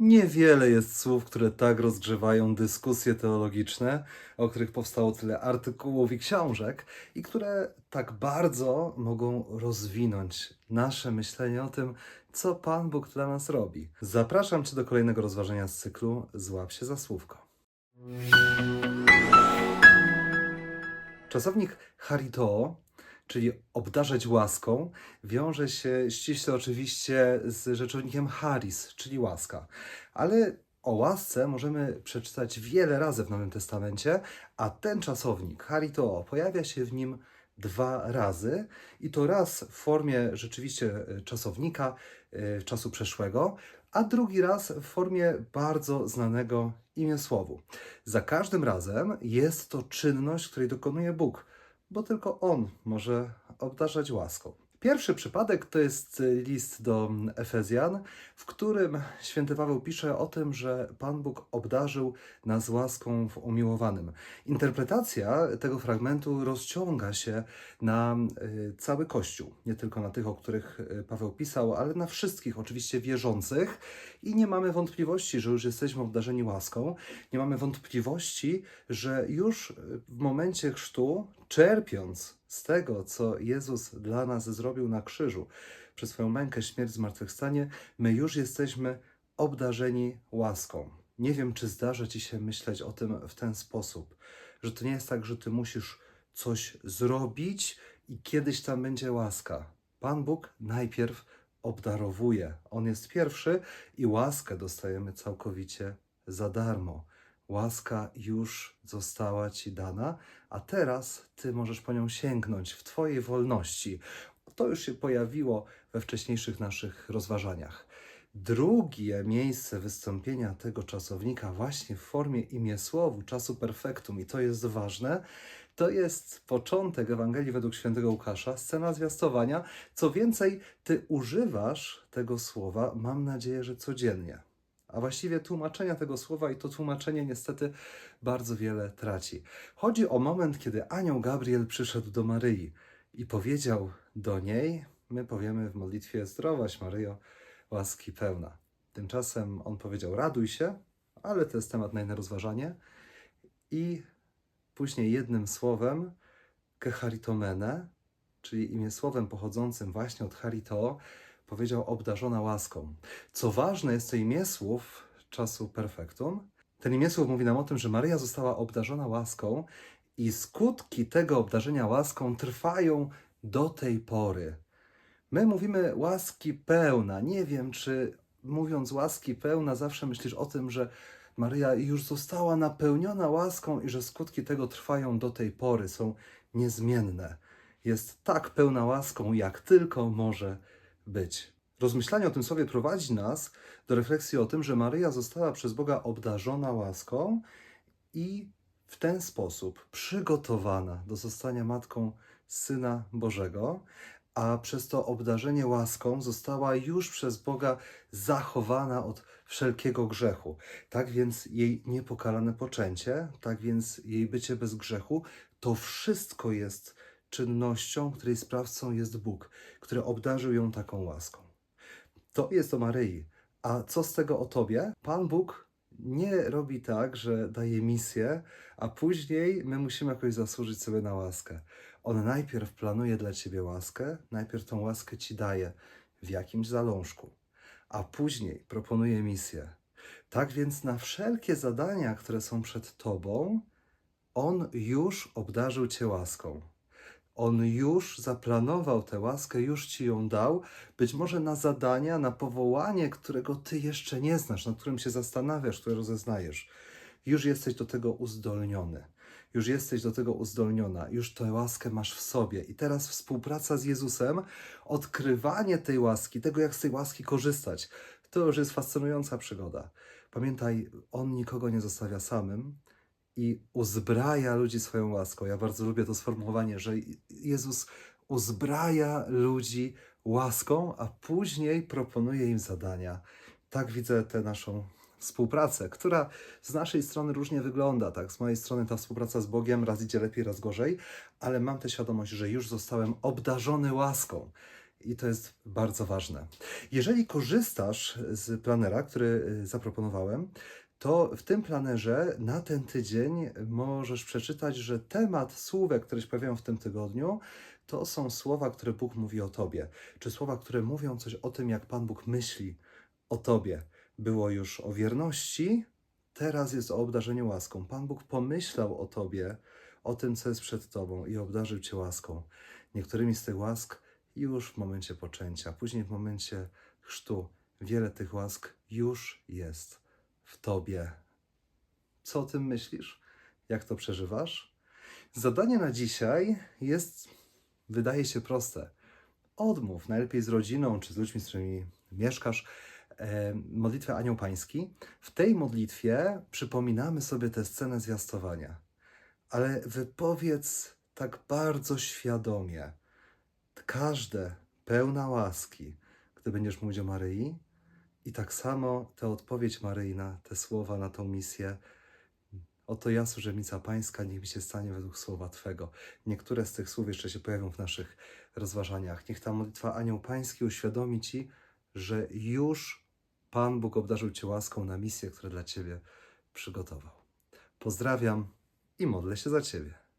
Niewiele jest słów, które tak rozgrzewają dyskusje teologiczne, o których powstało tyle artykułów i książek, i które tak bardzo mogą rozwinąć nasze myślenie o tym, co Pan Bóg dla nas robi. Zapraszam Cię do kolejnego rozważenia z cyklu Złap się za słówko. Czasownik haritoo, czyli obdarzać łaską, wiąże się ściśle oczywiście z rzeczownikiem haris, czyli łaska. Ale o łasce możemy przeczytać wiele razy w Nowym Testamencie, a ten czasownik haritoo pojawia się w nim dwa razy i to raz w formie rzeczywiście e, czasownika e, czasu przeszłego, a drugi raz w formie bardzo znanego imiesłowu. Za każdym razem jest to czynność, której dokonuje Bóg, bo tylko On może obdarzać łaską. Pierwszy przypadek to jest y, list do Efezjan, w którym święty Paweł pisze o tym, że Pan Bóg obdarzył nas łaską w umiłowanym. Interpretacja tego fragmentu rozciąga się na y, cały Kościół, nie tylko na tych, o których y, Paweł pisał, ale na wszystkich oczywiście wierzących i nie mamy wątpliwości, że już jesteśmy obdarzeni łaską. Nie mamy wątpliwości, że już w momencie chrztu, czerpiąc z tego, co Jezus dla nas zrobił na krzyżu, przez swoją mękę, śmierć, zmartwychwstanie, my już jesteśmy obdarzeni łaską. Nie wiem, czy zdarza ci się myśleć o tym w ten sposób, że to nie jest tak, że ty musisz coś zrobić i kiedyś tam będzie łaska. Pan Bóg najpierw obdarowuje. On jest pierwszy i łaskę dostajemy całkowicie za darmo. Łaska już została ci dana, a teraz ty możesz po nią sięgnąć w twojej wolności. To już się pojawiło we wcześniejszych naszych rozważaniach. Drugie miejsce wystąpienia tego czasownika właśnie w formie imiesłowu, czasu perfektum, i to jest ważne, to jest początek Ewangelii według świętego Łukasza, scena zwiastowania. Co więcej, ty używasz tego słowa, mam nadzieję, że codziennie. A właściwie tłumaczenia tego słowa i to tłumaczenie niestety bardzo wiele traci. Chodzi o moment, kiedy anioł Gabriel przyszedł do Maryi i powiedział do niej, my powiemy w modlitwie zdrowaś Maryjo, łaski pełna. Tymczasem on powiedział raduj się, ale to jest temat na rozważanie. I później jednym słowem, kecharitomene, czyli imię słowem pochodzącym właśnie od harito, powiedział obdarzona łaską. Co ważne, jest to imię słów czasu perfektum. Ten imię słów mówi nam o tym, że Maryja została obdarzona łaską i skutki tego obdarzenia łaską trwają do tej pory. My mówimy łaski pełna. Nie wiem, czy mówiąc łaski pełna, zawsze myślisz o tym, że Maryja już została napełniona łaską i że skutki tego trwają do tej pory, są niezmienne. Jest tak pełna łaską, jak tylko może być. Rozmyślanie o tym słowie prowadzi nas do refleksji o tym, że Maryja została przez Boga obdarzona łaską i w ten sposób przygotowana do zostania matką Syna Bożego, a przez to obdarzenie łaską została już przez Boga zachowana od wszelkiego grzechu. Tak więc jej niepokalane poczęcie, tak więc jej bycie bez grzechu, to wszystko jest czynnością, której sprawcą jest Bóg, który obdarzył ją taką łaską. To jest o Maryi. A co z tego o tobie? Pan Bóg nie robi tak, że daje misję, a później my musimy jakoś zasłużyć sobie na łaskę. On najpierw planuje dla ciebie łaskę, najpierw tą łaskę ci daje w jakimś zalążku, a później proponuje misję. Tak więc na wszelkie zadania, które są przed tobą, on już obdarzył cię łaską. On już zaplanował tę łaskę, już ci ją dał, być może na zadania, na powołanie, którego ty jeszcze nie znasz, nad którym się zastanawiasz, które rozeznajesz. Już jesteś do tego uzdolniony. Już jesteś do tego uzdolniona, już tę łaskę masz w sobie. I teraz współpraca z Jezusem, odkrywanie tej łaski, tego jak z tej łaski korzystać, to już jest fascynująca przygoda. Pamiętaj, On nikogo nie zostawia samym, i uzbraja ludzi swoją łaską. Ja bardzo lubię to sformułowanie, że Jezus uzbraja ludzi łaską, a później proponuje im zadania. Tak widzę tę naszą współpracę, która z naszej strony różnie wygląda. Tak, z mojej strony ta współpraca z Bogiem raz idzie lepiej, raz gorzej, ale mam tę świadomość, że już zostałem obdarzony łaską. I to jest bardzo ważne. Jeżeli korzystasz z planera, który y, zaproponowałem, to w tym planerze na ten tydzień możesz przeczytać, że temat słówek, które się pojawiają w tym tygodniu, to są słowa, które Bóg mówi o Tobie, czy słowa, które mówią coś o tym, jak Pan Bóg myśli o Tobie. Było już o wierności, teraz jest o obdarzeniu łaską. Pan Bóg pomyślał o Tobie, o tym, co jest przed Tobą i obdarzył Cię łaską. Niektórymi z tych łask już w momencie poczęcia, później w momencie chrztu. Wiele tych łask już jest w Tobie. Co o tym myślisz? Jak to przeżywasz? Zadanie na dzisiaj jest, wydaje się proste. Odmów, najlepiej z rodziną czy z ludźmi, z którymi mieszkasz, e, modlitwę Anioł Pański. W tej modlitwie przypominamy sobie tę scenę zwiastowania, ale wypowiedz tak bardzo świadomie każde pełna łaski, gdy będziesz mówić o Maryi, i tak samo tę odpowiedź Maryi na te słowa, na tą misję. Oto ja, służebnica Pańska, niech mi się stanie według słowa Twego. Niektóre z tych słów jeszcze się pojawią w naszych rozważaniach. Niech ta modlitwa Anioł Pański uświadomi Ci, że już Pan Bóg obdarzył Cię łaską na misję, które dla Ciebie przygotował. Pozdrawiam i modlę się za Ciebie.